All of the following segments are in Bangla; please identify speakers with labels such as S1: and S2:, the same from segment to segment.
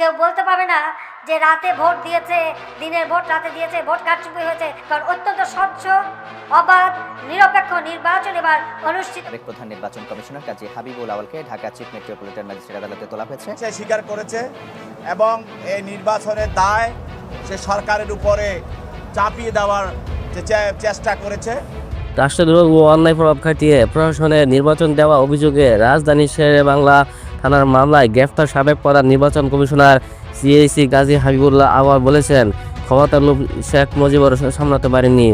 S1: কেউ বলতে পারবে না যে রাতে ভোট দিয়েছে দিনের ভোট রাতে দিয়েছে ভোট কারচুপি হয়েছে। কারণ অত্যন্ত স্বচ্ছ অবাধ নিরপেক্ষ নির্বাচন এবার অনুষ্ঠিত
S2: প্রধান নির্বাচন কমিশনার কাজী হাবিবুল আওয়ালকে ঢাকা চিফ মেট্রোপলিটন ম্যাজিস্ট্রেট আদালতে তোলা হয়েছে।
S3: সে স্বীকার করেছে এবং এই নির্বাচনের দায় সে সরকারের উপরে চাপিয়ে দেওয়ার যে চেষ্টা করেছে।
S4: রাষ্ট্রদ্রোহ ও অন্যায় প্রভাব খাটিয়ে প্রশাসনের নির্বাচন দেওয়া অভিযোগে রাজধানী শেরে বাংলা থানার মামলায় গ্রেফতার সাবেক প্রধান নির্বাচন কমিশনার সিএসি গাজী হাবিবুল্লাহ আওয়াল বলেছেন, ক্ষমতার লোক শেখ মুজিবুর সামলাতে পারেনি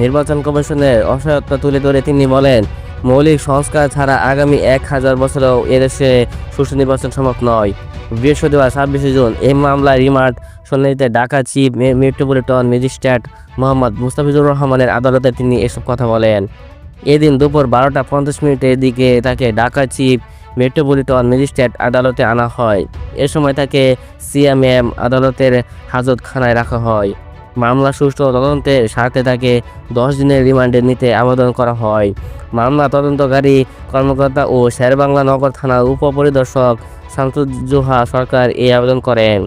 S4: নির্বাচন কমিশনের অসহায়ত্ব তুলে ধরে তিনি বলেন, মৌলিক সংস্কার ছাড়া আগামী এক হাজার বছরেও এদেশে সুষ্ঠু নির্বাচন সম্ভব নয়। বৃহস্পতিবার ছাব্বিশে জুন এই মামলায় রিমান্ড শুনানিতে Dhaka chief metropolitan magistrate Mohammad Mustafizur রহমানের আদালতে তিনি এসব কথা বলেন। এদিন দুপুর বারোটা পঞ্চাশ মিনিটের দিকে তাকে ঢাকা চিফ মেট্রোপলিটন ম্যাজিস্ট্রেট আদালতে আনা হয়। এ সময় তাকে সিএমএম আদালতের হাজতখানায় রাখা হয়। মামলা সুষ্ঠু তদন্তের স্বার্থে তাকে দশ দিনের রিমান্ডে নিতে আবেদন করা হয়। মামলা তদন্তকারী কর্মকর্তা ও শেরবাংলা নগর থানার উপপরিদর্শক শামসুজ্জোহা সরকার এই আবেদন করেন।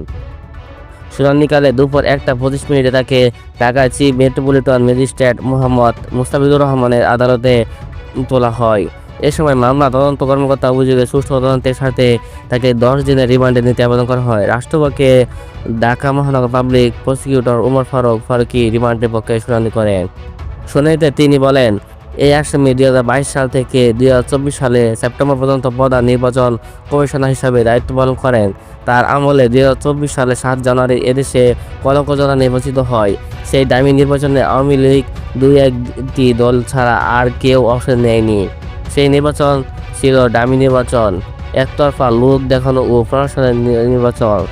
S4: শুনানিকালে দুপুর একটা পঁচিশ মিনিটে তাকে Dhaka chief metropolitan magistrate Mohammad Mustafizur রহমানের আদালতে তোলা হয়। এ সময় মামলা, তদন্ত কর্মকর্তা অভিযোগে সুষ্ঠু তদন্তের সাথে তাকে দশ দিনের রিমান্ডে নিতে আবেদন করা হয়। রাষ্ট্রপক্ষে ঢাকা মহানগর পাবলিক প্রসিকিউটর উমর ফারুক ফারুকি রিমান্ডের পক্ষে শুনানি করেন। শুনানিতে তিনি বলেন এই আসামি দুই হাজার বাইশ সাল থেকে দুই হাজার চব্বিশ সালে সেপ্টেম্বর পর্যন্ত প্রধান নির্বাচন কমিশনার হিসাবে দায়িত্ব পালন করেন। তার আমলে দুই হাজার চব্বিশ সালে সাত জানুয়ারি এদেশে কলকজনা নির্বাচিত হয়। সেই দামি নির্বাচনে আওয়ামী লীগ দুই একটি দল ছাড়া আর কেউ অংশ নেয়নি। সেই নির্বাচন ছিল দামি নির্বাচন। একতরফা লোক দেখানো ও প্রশাসনের নির্বাচন।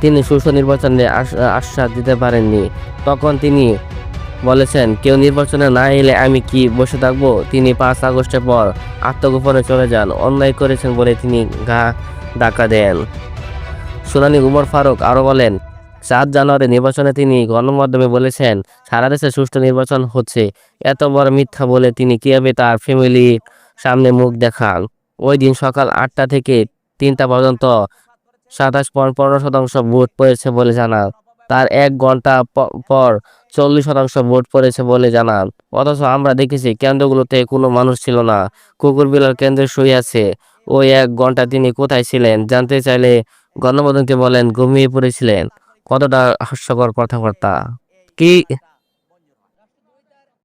S4: তিনি সুষ্ঠু নির্বাচনে আশ- আশ্বাস দিতে পারেননি। তখন তিনি বলেছেন, কেউ নির্বাচনে না এলে আমি কি বসে থাকব? তিনি পাঁচ আগস্টের পর আত্মগোপনে চলে যান। অন্যায় করেছেন বলে তিনি গা ডাকা দেন। শুনানি উমর ফারুক আরও বলেন সাত জানুয়ারি নির্বাচনে তিনি গণমাধ্যমে বলেছেন, সারা দেশে সুষ্ঠু নির্বাচন হচ্ছে। এত বড় মিথ্যা বলে তিনি কীভাবে তার ফ্যামিলির সামনে মুখ দেখান? ওই দিন সকাল আটটা থেকে তিনটা পর্যন্ত সাতাশ পয়েন্ট পনেরো শতাংশ ভোট পড়েছে বলে জানান। তার এক ঘণ্টা পর চল্লিশ শতাংশ ভোট পড়েছে বলে জানান। অথচ আমরা দেখেছি কেন্দ্রগুলোতে কোনো মানুষ ছিল না। কুকুর বিড়াল কেন্দ্রে শুয়ে আছে। ওই এক ঘণ্টা তিনি কোথায় ছিলেন জানতে চাইলে গণমাধ্যমকে বলেন, ঘুমিয়ে পড়েছিলেন। কতটা হাস্যকর কথাবার্তা? কি